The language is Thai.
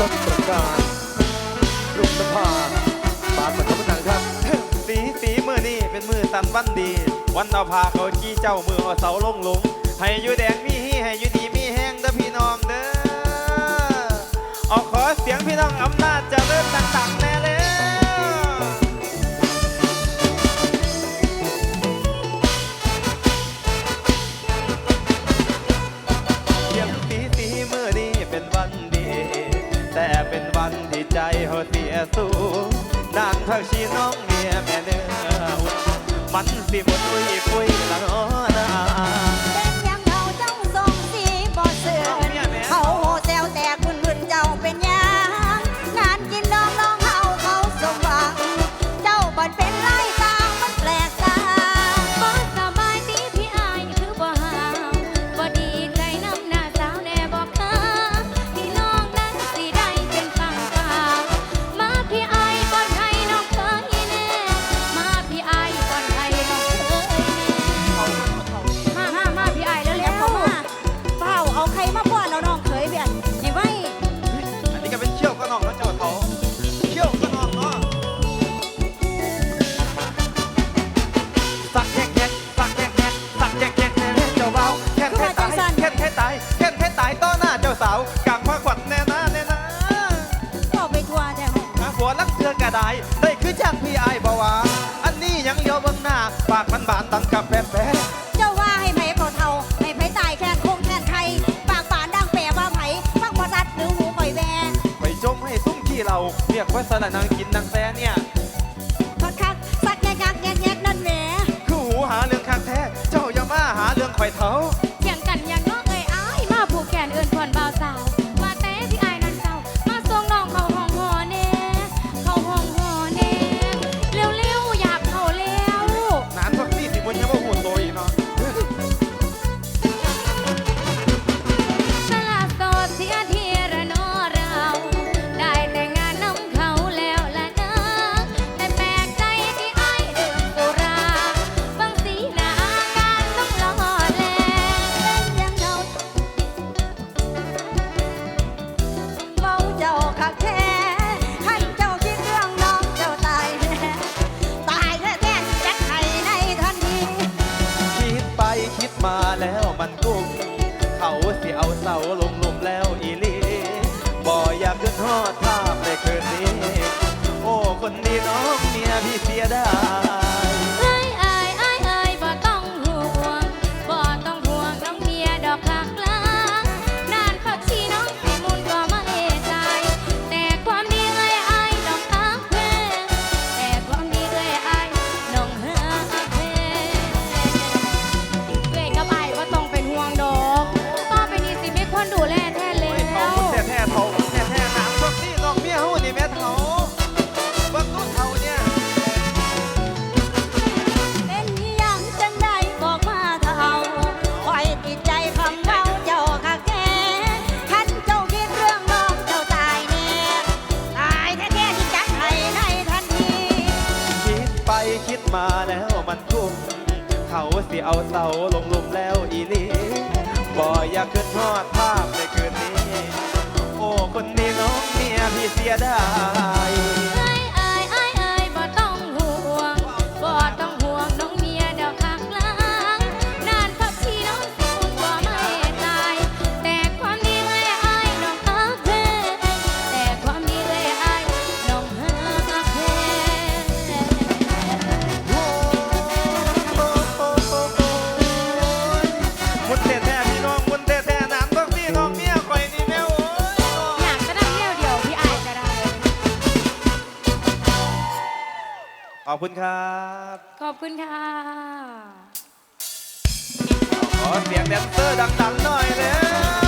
ต้นประการลุงนภาบาทประทับนังครับ สีสีมือนี่เป็นมือตันวันดี วันนภาเขาขี้เจ้ามือเอาเสาลงหลงให้อยู่แดงมีฮีให้อยู่ดีมีแห้งเด้อพี่น้องเด้อเอาขอเสียงพี่น้องอำนาจะเริ่มต่างๆแน่เลย ใจเฮาเสียสูงนางผักชีน้องเมียแม่เนื้อมันสิบุ้ยปุ้ยละอนา กรไดได้คือจากพี่ไอ้บ่าวาอันนี้ยังเลี้ยวเบื้องหน้า ปากมันบานตังกับแป๊บเจ้าว่าให้ไผ่เผาเทาให้ไผ่ตายแค่คงแทนไทยปากบานดังแปลว่าไผ่ฟังภาษาหรือหูก่อยแวไปจมให้ซุ่มขี้เราเรียกว่าสระนางกินนางแซ่เนี่ยทอดคักสักแงกแงกแงกนั่นแหมคือหูหาเรื่องคักแท้ เจ้าอย่ามาหาเรื่องข่อยเท้า มาแล้วมันก็ ไปคิดมาแล้วมันคุ้มเขาสิเอาเสาลงลุมแล้วอีลีบ่อยากขึ้นทอดภาพในคืนนี้ โอ้คนนี้น้องเมียพี่เสียดา ขอบคุณครับขอบคุณค่ะ ขอเสียงแดนเซอร์ดังๆหน่อยเลย